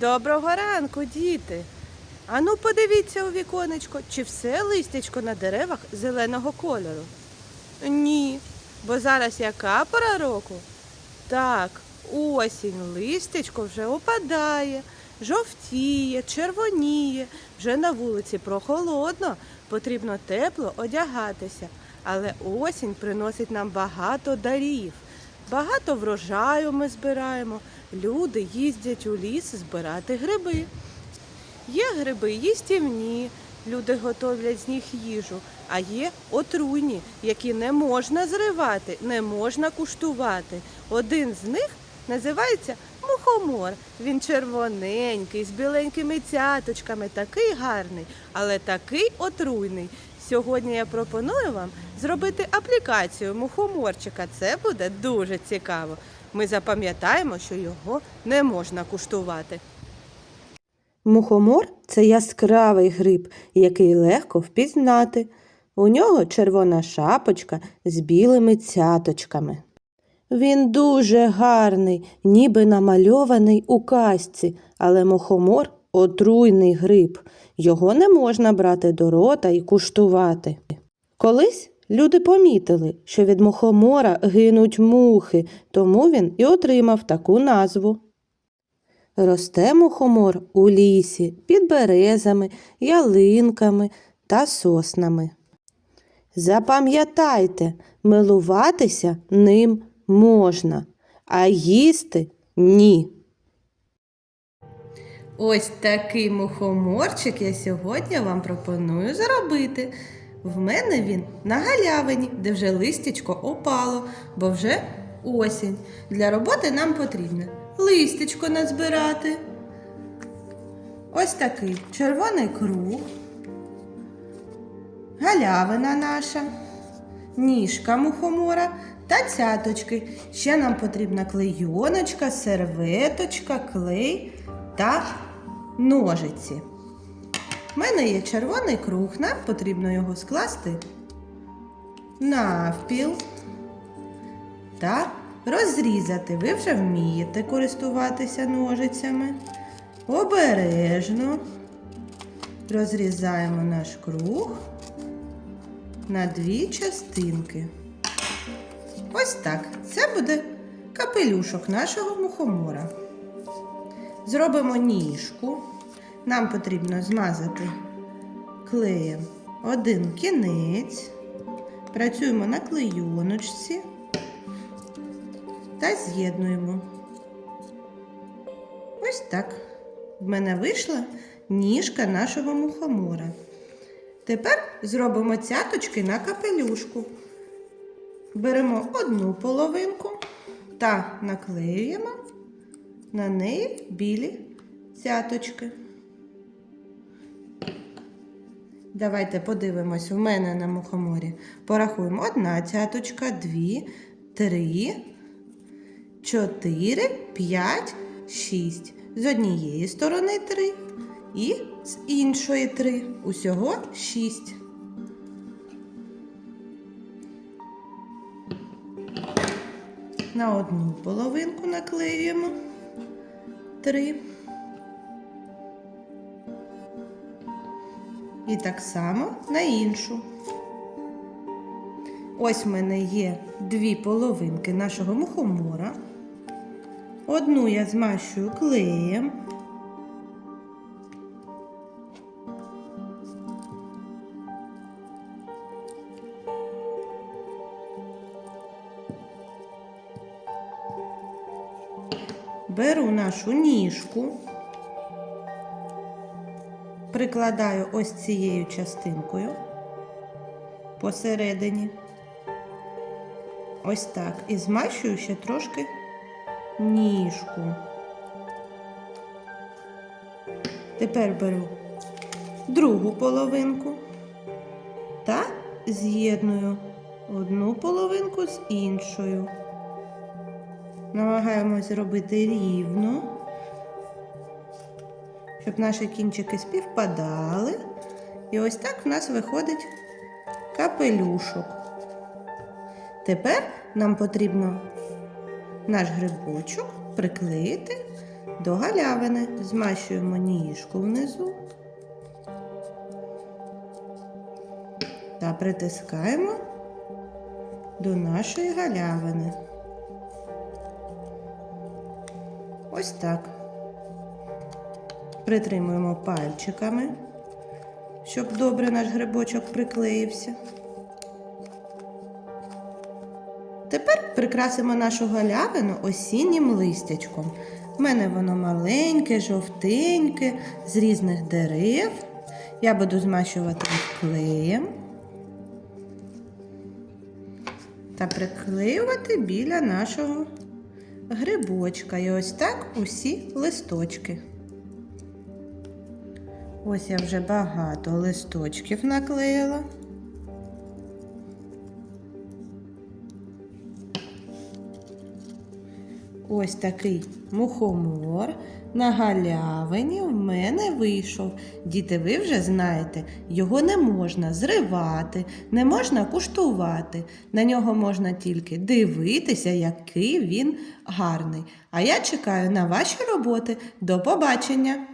Доброго ранку, діти. Ану, подивіться у віконечко, чи все листячко на деревах зеленого кольору. Ні, бо зараз яка пора року? Так, осінь, листячко вже опадає, жовтіє, червоніє, вже на вулиці прохолодно, потрібно тепло одягатися. Але осінь приносить нам багато дарів. Багато врожаю ми збираємо. Люди їздять у ліс збирати гриби. Є гриби їстівні, люди готовлять з них їжу, а є отруйні, які не можна зривати, не можна куштувати. Один з них називається мухомор. Він червоненький, з біленькими цяточками, такий гарний, але такий отруйний. Сьогодні я пропоную вам зробити аплікацію мухоморчика. Це буде дуже цікаво. Ми запам'ятаємо, що його не можна куштувати. Мухомор це яскравий гриб, який легко впізнати. У нього червона шапочка з білими цяточками. Він дуже гарний, ніби намальований у казці, але мухомор отруйний гриб. Його не можна брати до рота і куштувати. Колись люди помітили, що від мухомора гинуть мухи, тому він і отримав таку назву. Росте мухомор у лісі під березами, ялинками та соснами. Запам'ятайте, милуватися ним можна, а їсти ні. Ось такий мухоморчик я сьогодні вам пропоную зробити. В мене він на галявині, де вже листячко опало, бо вже осінь. Для роботи нам потрібно листячко назбирати. Ось такий червоний круг, галявина наша, ніжка мухомора та цяточки. Ще нам потрібна клейоночка, серветочка, клей та ножиці. У мене є червоний круг, нам потрібно його скласти навпіл та розрізати. Ви вже вмієте користуватися ножицями. Обережно розрізаємо наш круг на дві частинки. Ось так. Це буде капелюшок нашого мухомора. Зробимо ніжку. Нам потрібно змазати клеєм один кінець. Працюємо на клейоночці та з'єднуємо. Ось так. В мене вийшла ніжка нашого мухомора. Тепер зробимо цяточки на капелюшку. Беремо одну половинку та наклеюємо на неї білі цяточки. Давайте подивимось у мене на мухоморі. Порахуємо одна цяточка, дві, три, чотири, п'ять, шість. З однієї сторони три і з іншої три. Усього шість. На одну половинку наклеюємо три. І так само на іншу. Ось в мене є дві половинки нашого мухомора. Одну я змащую клеєм. Беру нашу ніжку, прикладаю ось цією частинкою посередині. Ось так. І змащую ще трошки ніжку. Тепер беру другу половинку та з'єдную одну половинку з іншою. Намагаємось зробити рівно, щоб наші кінчики співпадали. І ось так в нас виходить капелюшок. Тепер нам потрібно наш грибочок приклеїти до галявини, змащуємо ніжку внизу та притискаємо до нашої галявини. Ось так. Притримуємо пальчиками, щоб добре наш грибочок приклеївся. Тепер прикрасимо нашу галявину осіннім листячком. У мене воно маленьке, жовтеньке, з різних дерев. Я буду змащувати клеєм та приклеювати біля нашого грибочка. І ось так усі листочки. Ось я вже багато листочків наклеїла. Ось такий мухомор на галявині в мене вийшов. Діти, ви вже знаєте, його не можна зривати, не можна куштувати. На нього можна тільки дивитися, який він гарний. А я чекаю на ваші роботи. До побачення!